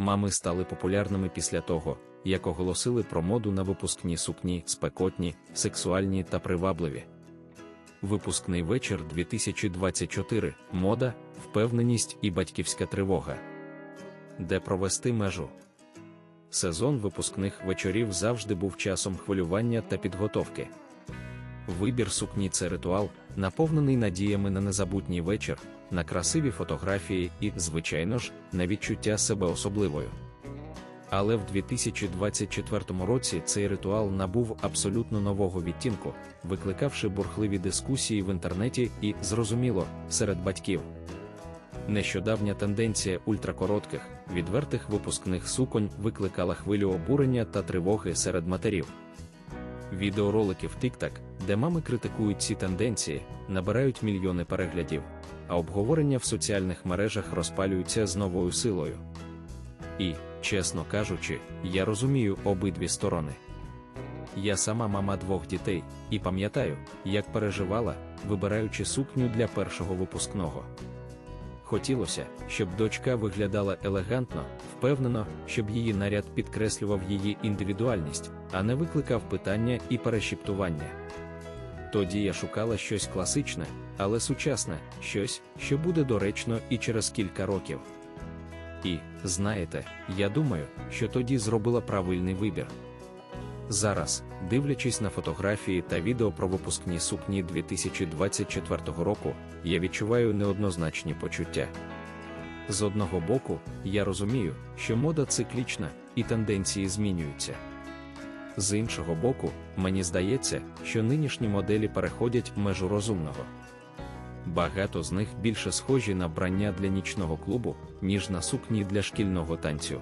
Мами стали популярними після того, як оголосили про моду на випускні сукні, спекотні, сексуальні та привабливі. Випускний вечір 2024. Мода, впевненість і батьківська тривога. Де провести межу? Сезон випускних вечорів завжди був часом хвилювання та підготовки. Вибір сукні це ритуал, наповнений надіями на незабутній вечір, на красиві фотографії і, звичайно ж, на відчуття себе особливою. Але в 2024 році цей ритуал набув абсолютно нового відтінку, викликавши бурхливі дискусії в інтернеті і, зрозуміло, серед батьків. Нещодавня тенденція ультракоротких, відвертих випускних суконь викликала хвилю обурення та тривоги серед матерів. Відеоролики в TikTok, де мами критикують ці тенденції, набирають мільйони переглядів, а обговорення в соціальних мережах розпалюються з новою силою. І, чесно кажучи, я розумію обидві сторони. Я сама мама двох дітей, і пам'ятаю, як переживала, вибираючи сукню для першого випускного. Хотілося, щоб дочка виглядала елегантно, впевнено, щоб її наряд підкреслював її індивідуальність, а не викликав питання і перешіптування. Тоді я шукала щось класичне, але сучасне, щось, що буде доречно і через кілька років. І, знаєте, я думаю, що тоді зробила правильний вибір. Зараз, дивлячись на фотографії та відео про випускні сукні 2024 року, я відчуваю неоднозначні почуття. З одного боку, я розумію, що мода циклічна і тенденції змінюються. З іншого боку, мені здається, що нинішні моделі переходять межу розумного. Багато з них більше схожі на брання для нічного клубу, ніж на сукні для шкільного танцю.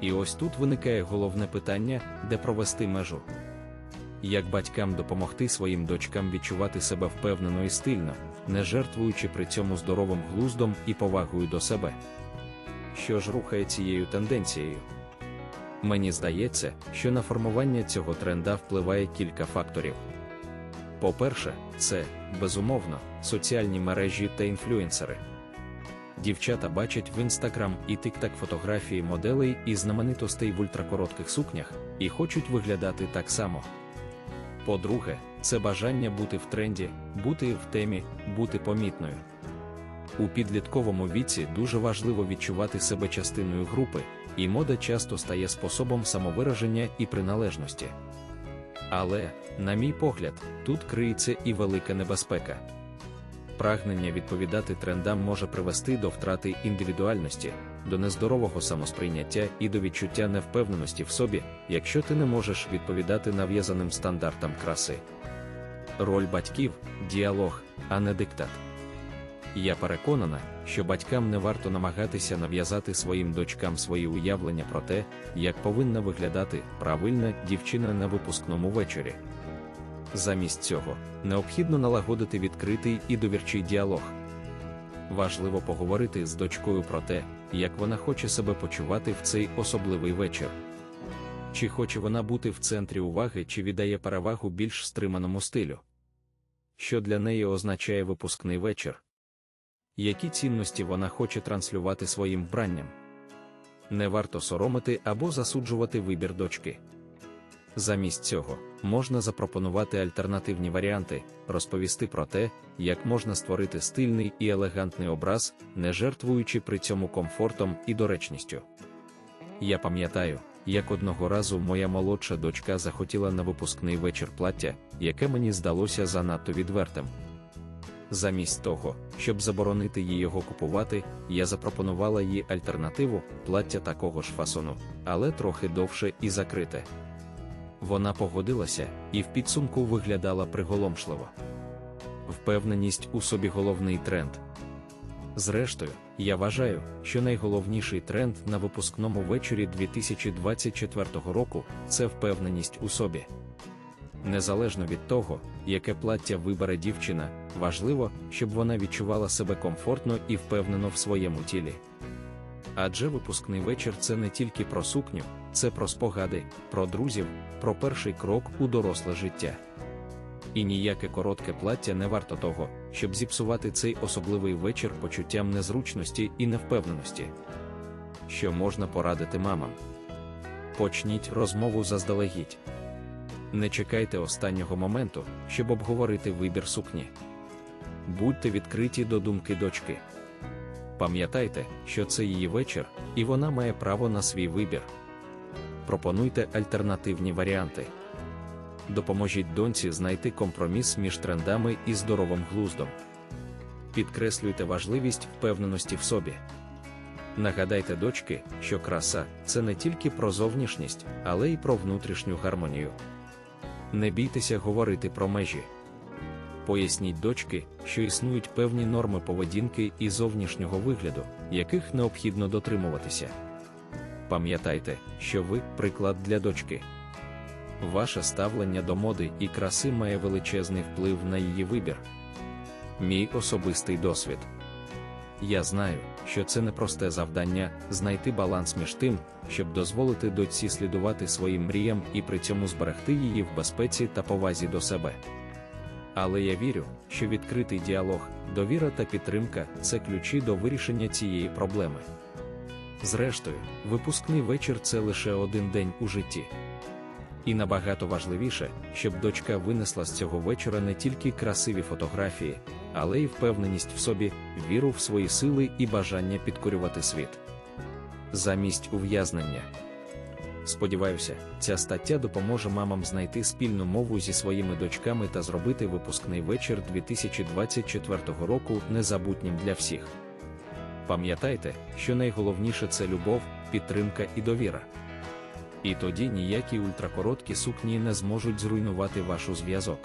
І ось тут виникає головне питання, де провести межу. Як батькам допомогти своїм дочкам відчувати себе впевнено і стильно, не жертвуючи при цьому здоровим глуздом і повагою до себе? Що ж рухає цією тенденцією? Мені здається, що на формування цього тренда впливає кілька факторів. По-перше, це, безумовно, соціальні мережі та інфлюенсери. Дівчата бачать в інстаграм і тик-так фотографії моделей і знаменитостей в ультракоротких сукнях і хочуть виглядати так само. По-друге, це бажання бути в тренді, бути в темі, бути помітною. У підлітковому віці дуже важливо відчувати себе частиною групи, і мода часто стає способом самовираження і приналежності. Але, на мій погляд, тут криється і велика небезпека. Прагнення відповідати трендам може привести до втрати індивідуальності, до нездорового самосприйняття і до відчуття невпевненості в собі, якщо ти не можеш відповідати нав'язаним стандартам краси. Роль батьків діалог, а не диктат. Я переконана, що батькам не варто намагатися нав'язати своїм дочкам свої уявлення про те, як повинна виглядати правильна дівчина на випускному вечорі. Замість цього необхідно налагодити відкритий і довірчий діалог. Важливо поговорити з дочкою про те, як вона хоче себе почувати в цей особливий вечір. Чи хоче вона бути в центрі уваги, чи віддає перевагу більш стриманому стилю? Що для неї означає випускний вечір? Які цінності вона хоче транслювати своїм вбранням? Не варто соромити або засуджувати вибір дочки. Замість цього можна запропонувати альтернативні варіанти, розповісти про те, як можна створити стильний і елегантний образ, не жертвуючи при цьому комфортом і доречністю. Я пам'ятаю, як одного разу моя молодша дочка захотіла на випускний вечір плаття, яке мені здалося занадто відвертим. Замість того, щоб заборонити їй його купувати, я запропонувала їй альтернативу плаття такого ж фасону, але трохи довше і закрите. Вона погодилася і в підсумку виглядала приголомшливо. Впевненість у собі головний тренд. Зрештою, я вважаю, що найголовніший тренд на випускному вечорі 2024 року це впевненість у собі. Незалежно від того, яке плаття вибере дівчина, важливо, щоб вона відчувала себе комфортно і впевнено в своєму тілі. Адже випускний вечір це не тільки про сукню, це про спогади, про друзів, про перший крок у доросле життя. І ніяке коротке плаття не варто того, щоб зіпсувати цей особливий вечір почуттям незручності і невпевненості. що можна порадити мамам. Почніть розмову заздалегідь. Не чекайте останнього моменту, щоб обговорити вибір сукні. Будьте відкриті до думки дочки. Пам'ятайте, що це її вечір, і вона має право на свій вибір. Пропонуйте альтернативні варіанти. Допоможіть доньці знайти компроміс між трендами і здоровим глуздом. Підкреслюйте важливість впевненості в собі. Нагадайте дочки, що краса це не тільки про зовнішність, але й про внутрішню гармонію. Не бійтеся говорити про межі. Поясніть дочки, що існують певні норми поведінки і зовнішнього вигляду, яких необхідно дотримуватися. Пам'ятайте, що ви приклад для дочки. Ваше ставлення до моди і краси має величезний вплив на її вибір. Мій особистий досвід. Я знаю, що це непросте завдання знайти баланс між тим, щоб дозволити дочці слідувати своїм мріям і при цьому зберегти її в безпеці та повазі до себе. Але я вірю, що відкритий діалог, довіра та підтримка це ключі до вирішення цієї проблеми. Зрештою, випускний вечір це лише один день у житті. І набагато важливіше, щоб дочка винесла з цього вечора не тільки красиві фотографії, але й впевненість в собі, віру в свої сили і бажання підкорювати світ. Замість ув'язнення. Сподіваюся, ця стаття допоможе мамам знайти спільну мову зі своїми дочками та зробити випускний вечір 2024 року незабутнім для всіх. Пам'ятайте, що найголовніше це любов, підтримка і довіра. І тоді ніякі ультракороткі сукні не зможуть зруйнувати вашу зв'язок.